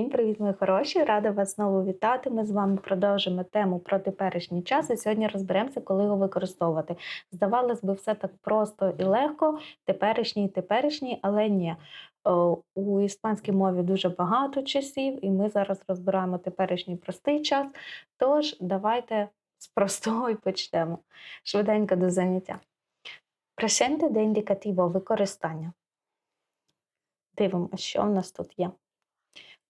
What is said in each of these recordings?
Всім привіт, мої хороші! Рада вас знову вітати. Ми з вами продовжимо тему про теперішній час. І сьогодні розберемося, коли його використовувати. Здавалось би, все так просто і легко, теперішній, теперішній, але ні. У іспанській мові дуже багато часів, і ми зараз розбираємо теперішній простий час. Тож, давайте з простого і почнемо. Швиденько до заняття. Presente де індикативо використання. Дивимося, що в нас тут є.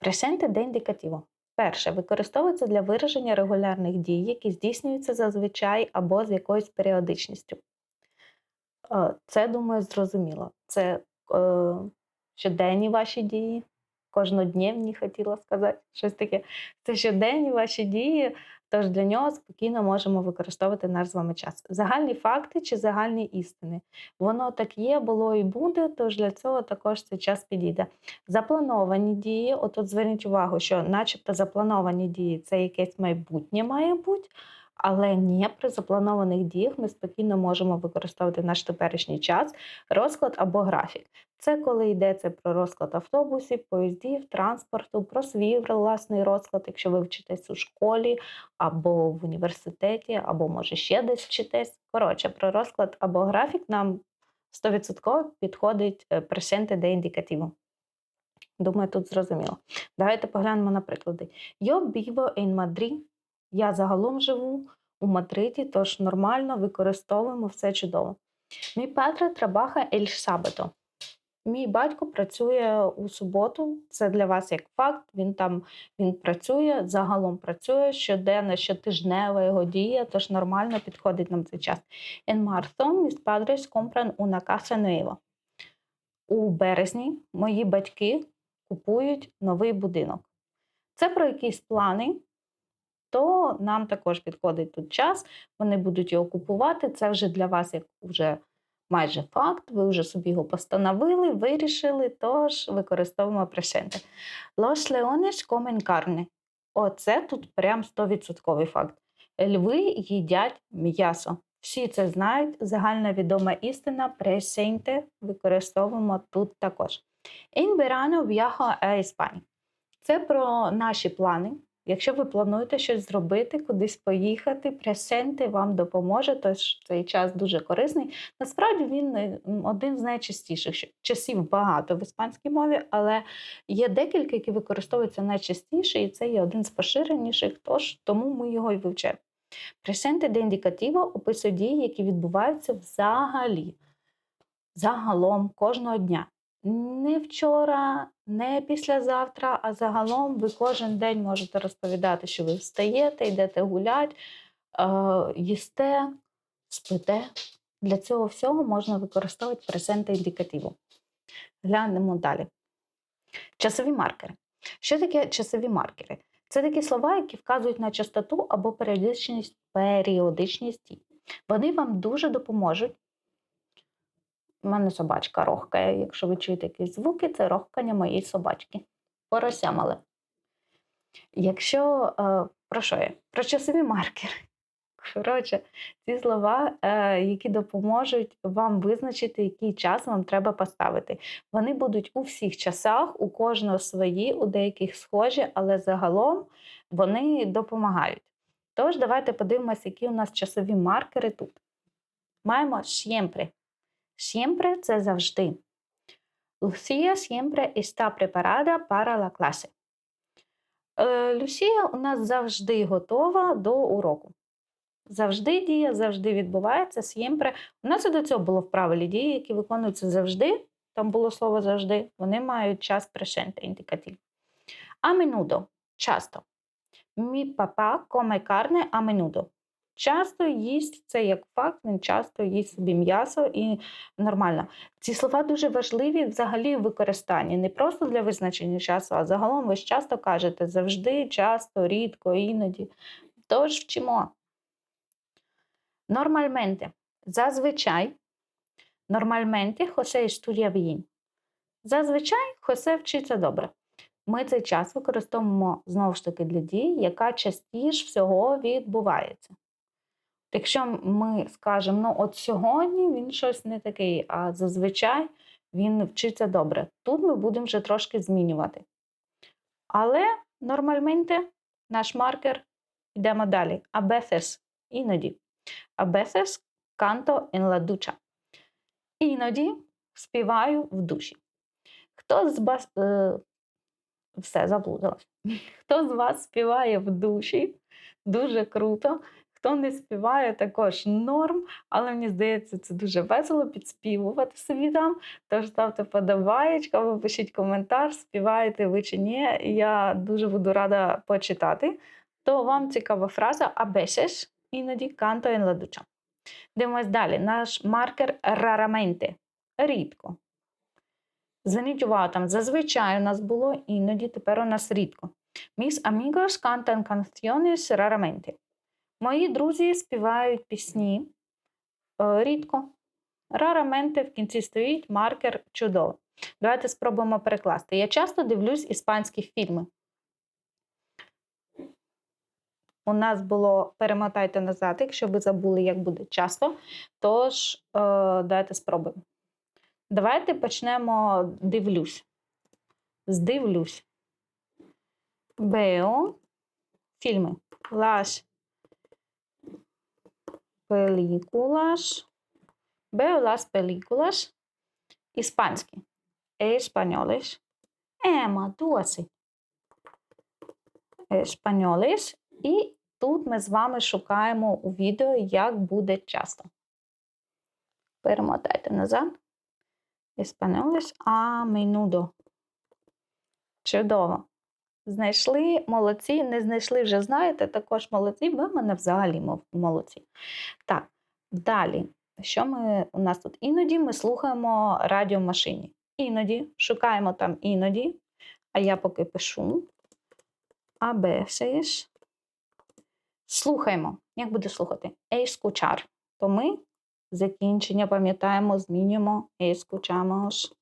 Presente де індикативо. Перше, використовується для вираження регулярних дій, які здійснюються зазвичай або з якоюсь періодичністю. Е, Це, думаю, зрозуміло. Це е, щоденні ваші дії, кожнодневні хотіла сказати, щось таке. Це щоденні ваші дії, тож для нього спокійно можемо використовувати наш з вами час. Загальні факти чи загальні істини. Воно так є, було і буде, тож для цього також цей час підійде. Заплановані дії, отут зверніть увагу, що начебто заплановані дії це якесь майбутнє має бути, але ні, при запланованих діях ми спокійно можемо використовувати наш теперішній час, розклад або графік. Це коли йдеться про розклад автобусів, поїздів, транспорту, про свій власний розклад, якщо ви вчитесь у школі або в університеті, або може ще десь вчитесь. Коротше, про розклад або графік нам 100% підходить е, presente де індикативо. Думаю, тут зрозуміло. Давайте поглянемо на приклади. Yo vivo en Madrid. Я загалом живу у Мадриді, тож нормально використовуємо все чудово. Мій падре trabaja el sábado. Мій батько працює у суботу. Це для вас як факт. Він там він працює, загалом працює щоденно, щотижнева його дія, тож нормально підходить нам цей час. En marzo mis padres compran una casa nueva. У березні мої батьки купують новий будинок. Це про якісь плани, то нам також підходить тут час. Вони будуть його купувати. Це вже для вас як вже майже факт. Ви вже собі його постановили, вирішили, тож використовуємо presente. Los leones comen carne. Оце тут прям 100% факт. Льви їдять м'ясо. Всі це знають. Загальновідома істина presente використовуємо тут також. In verano viajo. Це про наші плани. Якщо ви плануєте щось зробити, кудись поїхати, пресенти вам допоможе, тож цей час дуже корисний. Насправді він е, один з найчастіших. Часів багато в іспанській мові, але є декілька, які використовуються найчастіше, і це є один з поширеніших, тож тому ми його і вивчаємо. Пресенти де індикативо описує дії, які відбуваються взагалі, загалом кожного дня. Не вчора, не післязавтра, а загалом ви кожен день можете розповідати, що ви встаєте, йдете гуляти, е, їсте, спите. Для цього всього можна використовувати пресенти індикативу. Глянемо далі. Часові маркери. Що таке часові маркери? Це такі слова, які вказують на частоту або періодичність, періодичність. Вони вам дуже допоможуть. У мене собачка рохкає. Якщо ви чуєте якісь звуки, це рохкання моєї собачки. Порося мале. Якщо е, про що я? Про часові маркери. Коротше, ці слова, е, які допоможуть вам визначити, який час вам треба поставити. Вони будуть у всіх часах, у кожного свої, у деяких схожі, але загалом вони допомагають. Тож, давайте подивимося, які у нас часові маркери тут. Маємо siempre. Siempre – це завжди. Lucía siempre está preparada para la clase. Е, Люсія у нас завжди готова до уроку. Завжди діє, завжди відбувається, siempre. У нас і до цього було в правилі дії, які виконуються завжди. Там було слово завжди. Вони мають час presente, індикатив. А menudo – часто. Мій папа come carne a menudo. Часто їсть це як факт, він часто їсть собі м'ясо і нормально. Ці слова дуже важливі взагалі в використанні, не просто для визначення часу, а загалом ви ж часто кажете завжди, часто, рідко, іноді. Тож вчимо. Нормальменте. Зазвичай. Нормальменте Хосе estudia bien. Зазвичай Хосе вчиться добре. Ми цей час використовуємо знову ж таки для дій, яка частіше всього відбувається. Якщо ми скажемо, ну от сьогодні він щось не такий, а зазвичай він вчиться добре. Тут ми будемо вже трошки змінювати. Але нормальменте наш маркер йдемо далі. А veces – іноді. А veces canto en la ducha. Іноді співаю в душі. Хто з вас е, все заблудилась? Хто з вас співає в душі? Дуже круто. Хто не співає, також норм, але мені здається, це дуже весело підспівувати собі там. Тож ставте подобаєчка або пишіть коментар, співаєте ви чи ні. Я дуже буду рада почитати. То вам цікава фраза а іноді en la ducha. Дивимось далі. Наш маркер raramente. Рідко. Зверніть увагу, там зазвичай у нас було іноді, тепер у нас рідко. Mis amigos cantan canciones raramente. Мої друзі співають пісні е, рідко. Raramente в кінці стоїть маркер чудово. Давайте спробуємо перекласти. Я часто дивлюсь іспанські фільми. У нас було перемотайте назад, якщо ви забули, як буде часто. Тож, е, давайте спробуємо. Давайте почнемо дивлюсь. Здивлюсь. Veo фільми. Las Españoles. І тут ми з вами шукаємо у відео, як буде часто. Перемотайте назад. Españoles a menudo. Чудово. Знайшли молодці, не знайшли вже знаєте, також молодці, ви мене взагалі молодці. Так, далі. Що ми у нас тут? Іноді ми слухаємо радіо в машині. Іноді шукаємо там іноді, а я поки пишу. А veces. Слухаємо. Як буде слухати? Escuchar. То ми закінчення пам'ятаємо, змінюємо escuchamos.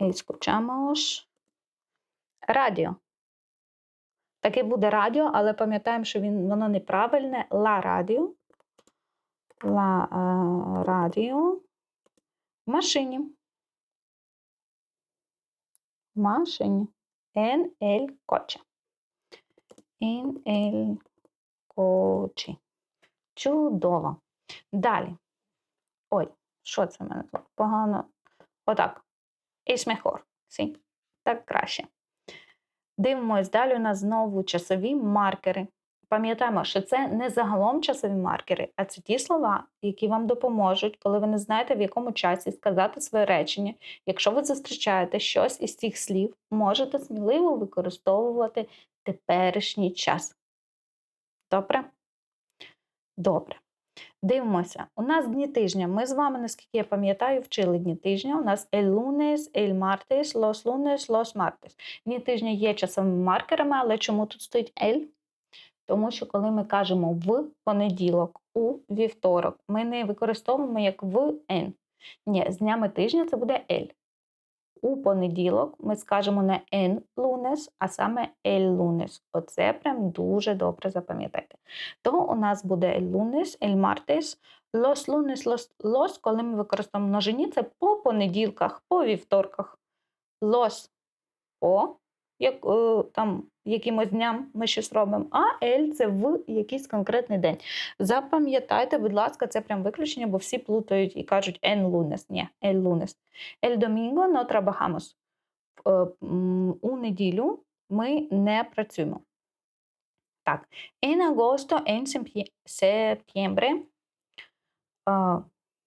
Escuchamos. Радіо. Таке буде радіо, але пам'ятаємо, що він, воно неправильне. Ла радіо. Ла е, радіо. В машині. Машині. En el coche. En el coche. Чудово. Далі. Ой, що це в мене? Погано. Отак. Mejor. Сі. Так краще. Дивимось далі у нас знову часові маркери. Пам'ятаємо, що це не загалом часові маркери, а це ті слова, які вам допоможуть, коли ви не знаєте, в якому часі сказати своє речення. Якщо ви зустрічаєте щось із цих слів, можете сміливо використовувати теперішній час. Добре? Добре. Дивимося. У нас дні тижня. Ми з вами, наскільки я пам'ятаю, вчили дні тижня. У нас el lunes, el martes, los lunes, los martes. Дні тижня є часовими маркерами, але чому тут стоїть el? Тому що коли ми кажемо в понеділок, у вівторок, ми не використовуємо як в n. Ні, з днями тижня це буде el. У понеділок ми скажемо не en lunes, а саме el lunes. Оце прям дуже добре запам'ятайте. То у нас буде el lunes, el martes, los lunes, los, los, коли ми використовуємо множині, це по понеділках, по вівторках. Los по як, е, там, якимось дням ми щось робимо, а el це в якийсь конкретний день. Запам'ятайте, будь ласка, це прям виключення, бо всі плутають і кажуть en lunes. Ні, el lunes. El domingo no trabajamos. Е, У неділю ми не працюємо. Так, en agosto, en septie- septiembre.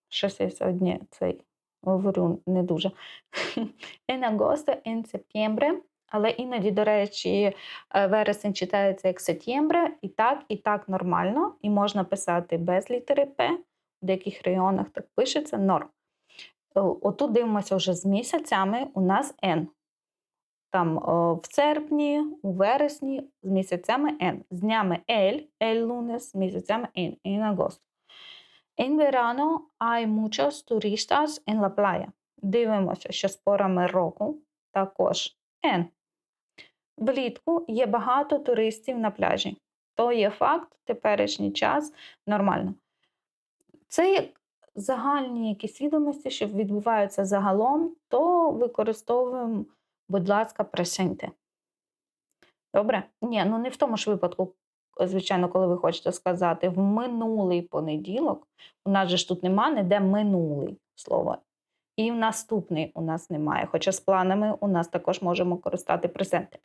Щось я сьогодні цей говорю не дуже. En agosto, en septiembre. Але іноді, до речі, е, вересень читається як сетємбре, і так, і так нормально, і можна писати без літери П. В деяких районах так пишеться норм. Е, Отут дивимося вже з місяцями. У нас N. Там о, в серпні, у вересні з місяцями N. З днями L, el lunes, з місяцями N, en agosto. En verano hay muchos turistas en la playa. Дивимося, що з порами року також N. Влітку є багато туристів на пляжі. То є факт, теперішній час нормально. Це як загальні якісь відомості, що відбуваються загалом, то використовуємо, будь ласка, пресенте. Добре? Ні, ну не в тому ж випадку, звичайно, коли ви хочете сказати в минулий понеділок. У нас же ж тут нема ніде минулий слово. І в наступний у нас немає. Хоча з планами у нас також можемо користати презенти.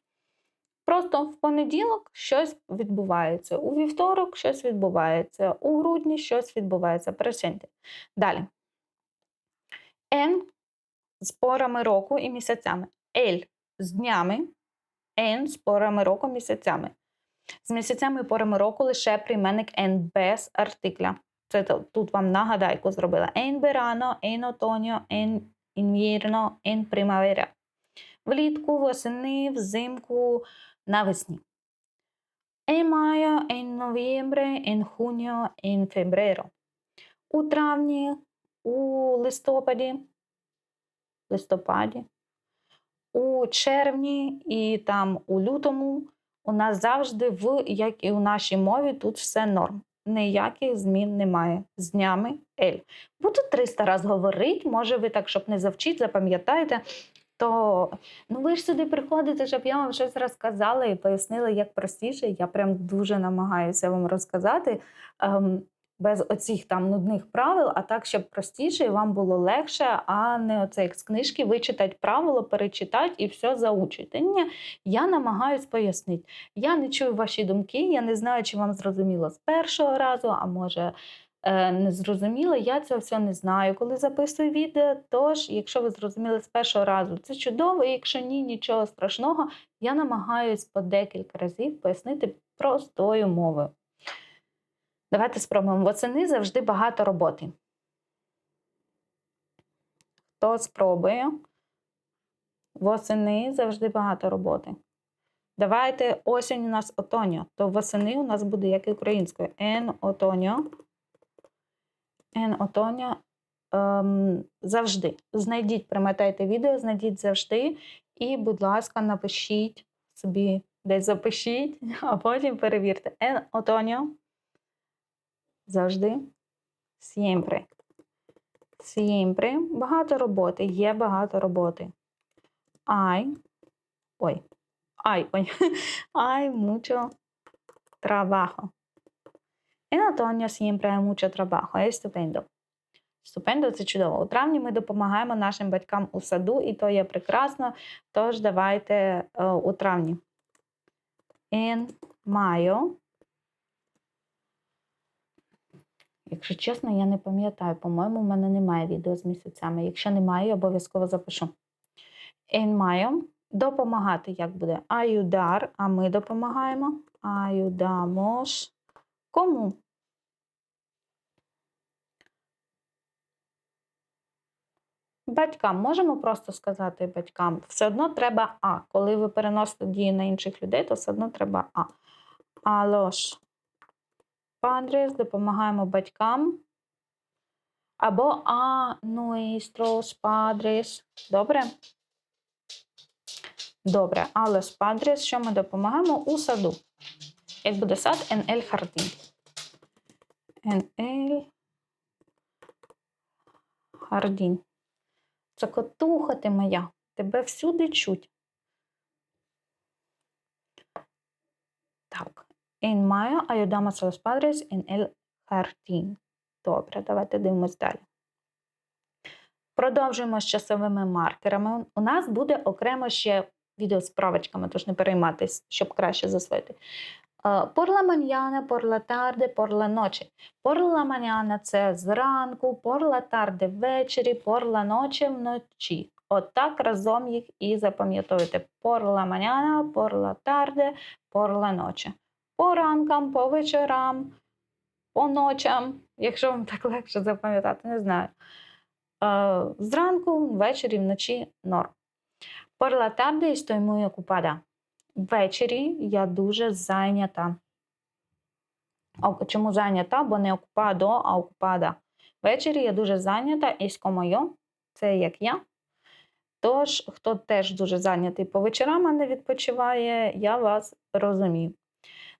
Просто в понеділок щось відбувається, у вівторок щось відбувається, у грудні щось відбувається. Презенти. Далі. Н з порами року і місяцями. Ель з днями, Н з порами року місяцями. З місяцями і порами року лише прийменник N без артикля. Це тут вам нагадайку зробила. En verano, en otoño, en invierno, en primavera. Влітку, восени, взимку, навесні. En mayo, en noviembre, en junio, en febrero. У травні, у листопаді, листопаді, у червні і там у лютому у нас завжди в, як і у нашій мові, тут все норм. Ніяких змін немає. З днями ель. Буду 300 раз говорити, може ви так, щоб не завчити, запам'ятаєте. То ну ви ж сюди приходите, щоб я вам щось розказала і пояснила, як простіше. Я прям дуже намагаюся вам розказати ем, без оцих там нудних правил, а так, щоб простіше і вам було легше, а не оце як з книжки вичитати правило, перечитати і все заучити. Ні, я намагаюсь пояснити. Я не чую ваші думки, я не знаю, чи вам зрозуміло з першого разу, а може не зрозуміло. Я це все не знаю, коли записую відео. Тож, якщо ви зрозуміли з першого разу, це чудово. і Якщо ні, нічого страшного, я намагаюсь по декілька разів пояснити простою мовою. Давайте спробуємо. Восени завжди багато роботи. Хто спробує? Восени завжди багато роботи. Давайте осінь у нас отоньо, то восени у нас буде як і українською. En otoño. En otoño. Ем, завжди. Знайдіть, примотайте відео, знайдіть завжди. І, будь ласка, напишіть собі, десь запишіть, а потім перевірте. En otoño. Завжди. Siempre. Siempre. Багато роботи. Є багато роботи. Ай. Ой. Ай, ой. Hay mucho trabajo. En otoño siempre hay mucho trabajo. Es estupendo. Ступендо це чудово. У травні ми допомагаємо нашим батькам у саду, і то є прекрасно. Тож давайте е, у травні. En mayo. Якщо чесно, я не пам'ятаю. По-моєму, в мене немає відео з місяцями. Якщо немає, я обов'язково запишу. En mayo. Допомагати як буде? Ayudar, а ми допомагаємо. Ayudamos. Кому? Батькам можемо просто сказати батькам. Все одно треба А. Коли ви переносите дії на інших людей, то все одно треба А. А los padres допомагаємо батькам. Або а nuestros padres. Добре? Добре, а los padres, що ми допомагаємо у саду? Як буде сад, en el jardín. Це котуха ти моя. Тебе всюди чуть. Так. En ayudamos a los padres en el jardín. Добре, давайте дивимось далі. Продовжуємо з часовими маркерами. У нас буде окремо ще відео з правочками, тож не перейматись, щоб краще засвоїти. Por la mañana, por la tarde, por la noche. Por la mañana – це зранку, por la tarde – ввечері, por la noche – вночі. Отак разом їх і запам'ятовуйте. Por la mañana, por la tarde, por la noche. По ранкам, по вечорам, по ночам, якщо вам так легше запам'ятати, не знаю. Зранку, ввечері, вночі норм. Por la tarde estoy muy ocupada. Ввечері я дуже зайнята. Чому зайнята? Бо не окупадо, а окупада. Ввечері я дуже зайнята, como yo. Це як я. Тож, хто теж дуже зайнятий по вечорам, а не відпочиває, я вас розумію.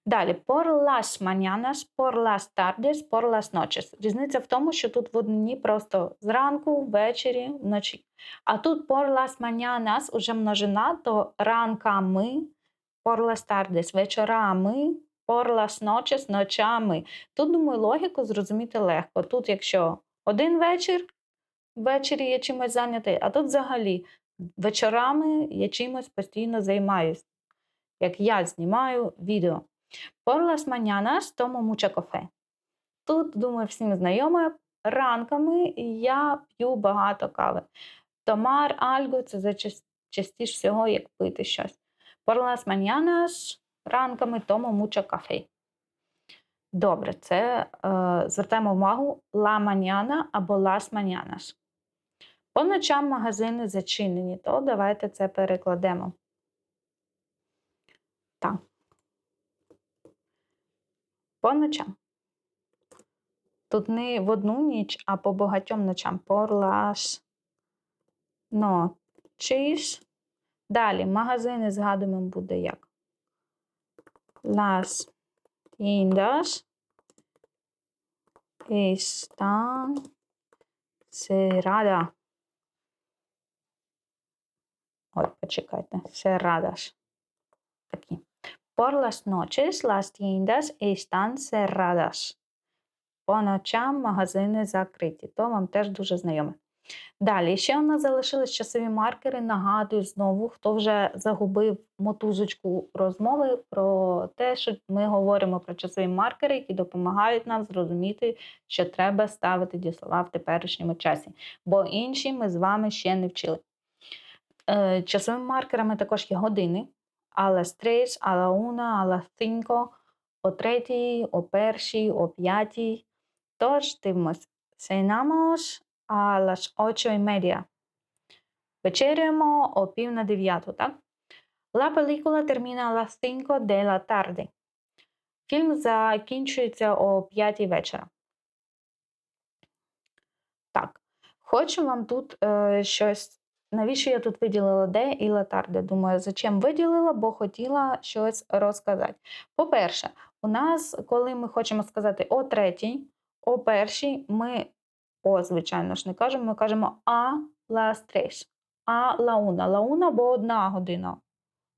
Далі, por las mañanas, por las tardes, por las noches. Різниця в тому, що тут в однині просто зранку, ввечері, вночі. А тут por las mañanas уже множина, то ранками, por las tardes, вечорами, por las noches, ночами. Тут, думаю, логіку зрозуміти легко. Тут, якщо один вечір, ввечері я чимось зайнятий, а тут взагалі вечорами я чимось постійно займаюсь. Як я знімаю відео. Por las mañanas tomo mucho café. Тут, думаю, всім знайомо, ранками я п'ю багато кави. Томар, альго це частіше всього, як пити щось. Por las mañanas ранками tomo mucho café. Добре, це е, звертаємо увагу la mañana або las mañanas. По ночам магазини зачинені, то давайте це перекладемо. Так. По ночам. Тут не в одну ніч, а по багатьом ночам. Por las noches. Далі магазини згадуємо буде як. Las tiendas están cerradas. Ой, почекайте, cerradas. Такі. Por las noches las tiendas están cerradas. По ночам магазини закриті. То вам теж дуже знайоме. Далі, ще у нас залишились часові маркери. Нагадую знову, хто вже загубив мотузочку розмови про те, що ми говоримо про часові маркери, які допомагають нам зрозуміти, що треба ставити дієслова в теперішньому часі. Бо інші ми з вами ще не вчили. Е, Часовими маркерами також є години. А las 3, а la 1, а las 5, о третій, о першій, о п'ятій. Тож дивимось. Cenamos a las 8 y media. Вечеряємо о пів на дев'яту, так? La película termina a las 5 de la tarde. Фільм закінчується о 5 вечора. Так. Хочу вам тут е, щось. Навіщо я тут виділила де і латарде? Думаю, зачем виділила, бо хотіла щось розказати. По-перше, у нас, коли ми хочемо сказати о третій, о першій, ми о, звичайно ж, не кажемо, ми кажемо а las tres, а. La una, бо одна година.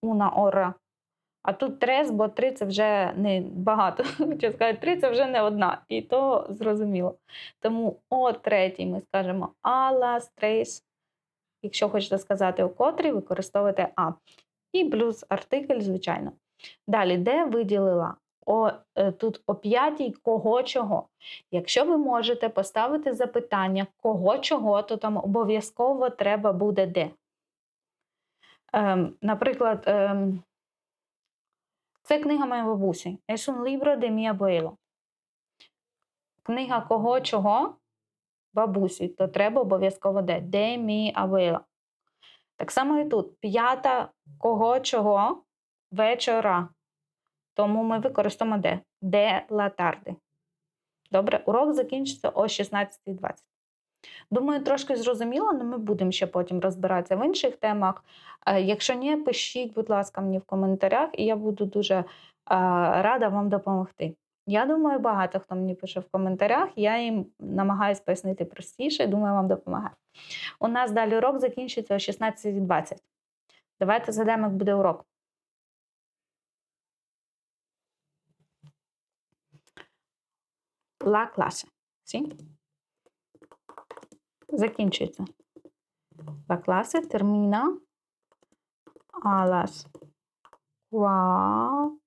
Una hora. А тут трес, бо три це вже не багато. Хочу сказати, три це вже не одна. І то зрозуміло. Тому о третій ми скажемо а las tres. Якщо хочете сказати о котрій, використовуйте а. І плюс артикль, звичайно. Далі, де виділила? О, е, тут о п'ятій кого чого. Якщо ви можете поставити запитання кого чого, то там обов'язково треба буде де. Ем, наприклад, ем, це книга моєї бабусі. Es un libro de mi abuelo. Книга кого чого бабусі, то треба обов'язково де. Де мій abuela. Так само і тут. П'ята кого чого вечора. Тому ми використовуємо де. Де tarde. Добре, урок закінчиться о 16.20. Думаю, трошки зрозуміло, але ми будемо ще потім розбиратися в інших темах. Е, Якщо ні, пишіть, будь ласка, мені в коментарях, і я буду дуже е, рада вам допомогти. Я думаю, багато хто мені пише в коментарях, я їм намагаюся пояснити простіше, думаю, вам допомагає. У нас далі урок закінчиться о 16.20. Давайте згадаємо, як буде урок. La clase. ¿Sí? Закінчується. La clase termina a las 4.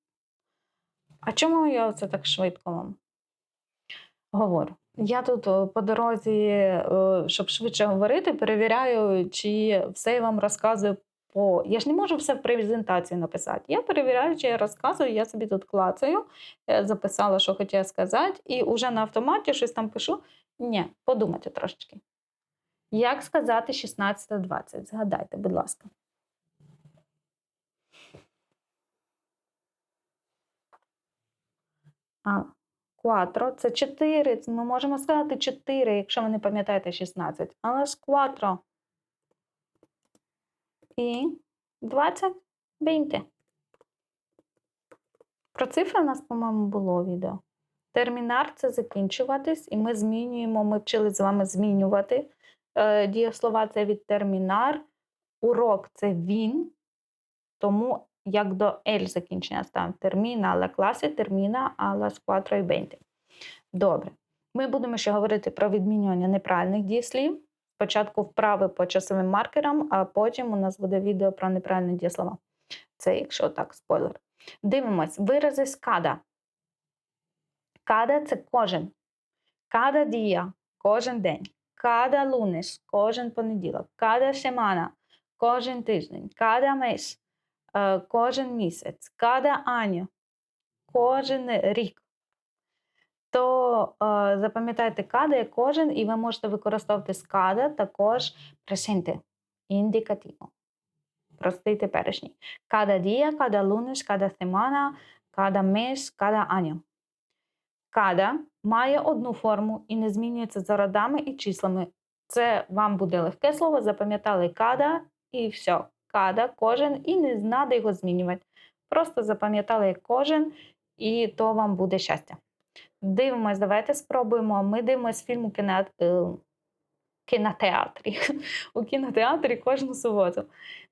А чому я це так швидко вам говорю? Я тут по дорозі, е, щоб швидше говорити, перевіряю, чи все я вам розказую по. Я ж не можу все в презентації написати. Я перевіряю, чи я розказую, я собі тут клацаю, е, записала, що хотіла сказати, і вже на автоматі щось там пишу. Ні, подумайте трошечки. Як сказати 16.20? Згадайте, будь ласка. А, 4 це 4. Ми можемо сказати 4, якщо ви не пам'ятаєте 16. Але ж 4. І 20, 20. Про цифри у нас, по-моєму, було відео. Термінар це закінчуватись, і ми змінюємо, ми вчили з вами змінювати е, дієслова це від термінар. Урок це він, тому як до ель закінчення ставимо. Терміна alla класи, терміна alla squadra і бенти. Добре. Ми будемо ще говорити про відмінювання неправильних дієслів. Спочатку вправи по часовим маркерам, а потім у нас буде відео про неправильні дієслова. Це, якщо так, спойлер. Дивимось, вирази з када. Када це кожен. Када дія кожен день. Када лунеш кожен понеділок. Када семана кожен тиждень. Када мес е, кожен місяць. Када аню кожен рік. То е, запам'ятайте када як кожен, і ви можете використовувати з када також presente, індикативно. Простий теперішній. Када дія, када лунеш, када семана, када мес, када аня. Када має одну форму і не змінюється за родами і числами. Це вам буде легке слово, запам'ятали када і все. Када, кожен, і не треба його змінювати. Просто запам'ятали кожен, і то вам буде щастя. Дивимось, давайте спробуємо. Ми дивимось фільм у кіно... е, кінотеатрі. У кінотеатрі кожну суботу.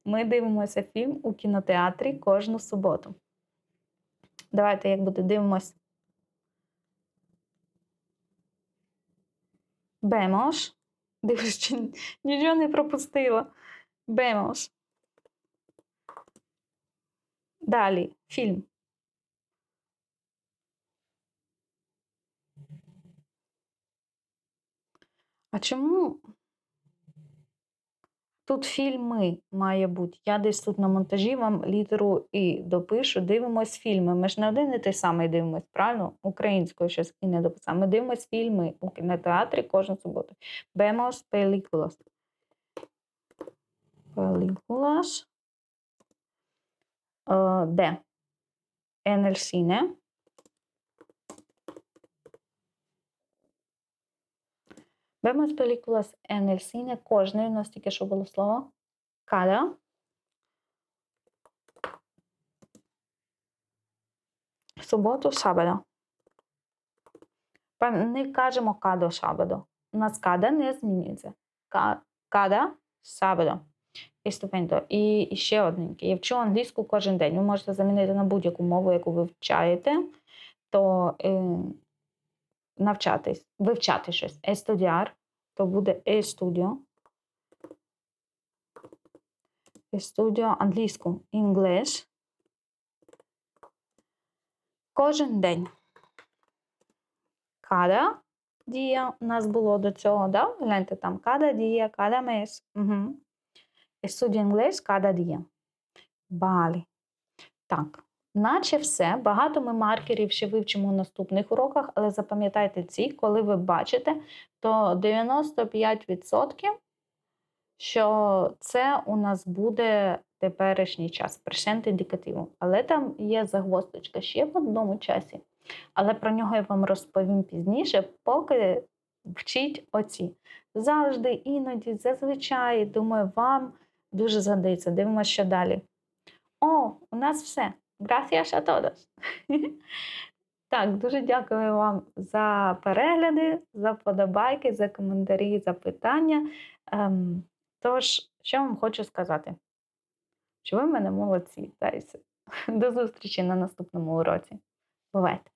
Ми дивимося фільм у кінотеатрі кожну суботу. Давайте, як буде, дивимось. Бемош. Дивись, чи нічого не пропустила. Бемош. Далі фільм. А чому тут фільми має бути? Я десь тут на монтажі вам літеру і допишу. Дивимось фільми. Ми ж не один і той самий дивимось, правильно? Українською щось і не дописав. Ми дивимось фільми у кінотеатрі кожну суботу. Vemos películas. Películas. Е, Де? En el. Vemos películas en el cine кожної, у нас тільки що було слово. Cada. Суботу, sábado. Не кажемо кадо sábado. У нас када не змінюється. Ка- Када. Іступенто. І, і ще одненький. Я вчу англійську кожен день. Ви можете замінити на будь-яку мову, яку ви вивчаєте, то навчатись, вивчати щось. Естудіар, то буде e-studio. E-studio англійську English. Кожен день. Када дія у нас було до цього, да? Гляньте там када дія, када мес. Угу. Estudio inglês cada dia. Балі. Так, наче все. Багато ми маркерів ще вивчимо у наступних уроках, але запам'ятайте ці, коли ви бачите, то 95%, що це у нас буде теперішній час, пресент індикативу. Але там є загвоздочка ще в одному часі. Але про нього я вам розповім пізніше, поки вчіть оці. Завжди, іноді, зазвичай, думаю, вам дуже згодиться. Дивимося, що далі. О, у нас все. Gracias a todos. Так, дуже дякую вам за перегляди, за вподобайки, за коментарі, за питання. Ем, тож, що вам хочу сказати? Що ви в мене молодці, Таріси. До зустрічі на наступному уроці. Бувайте!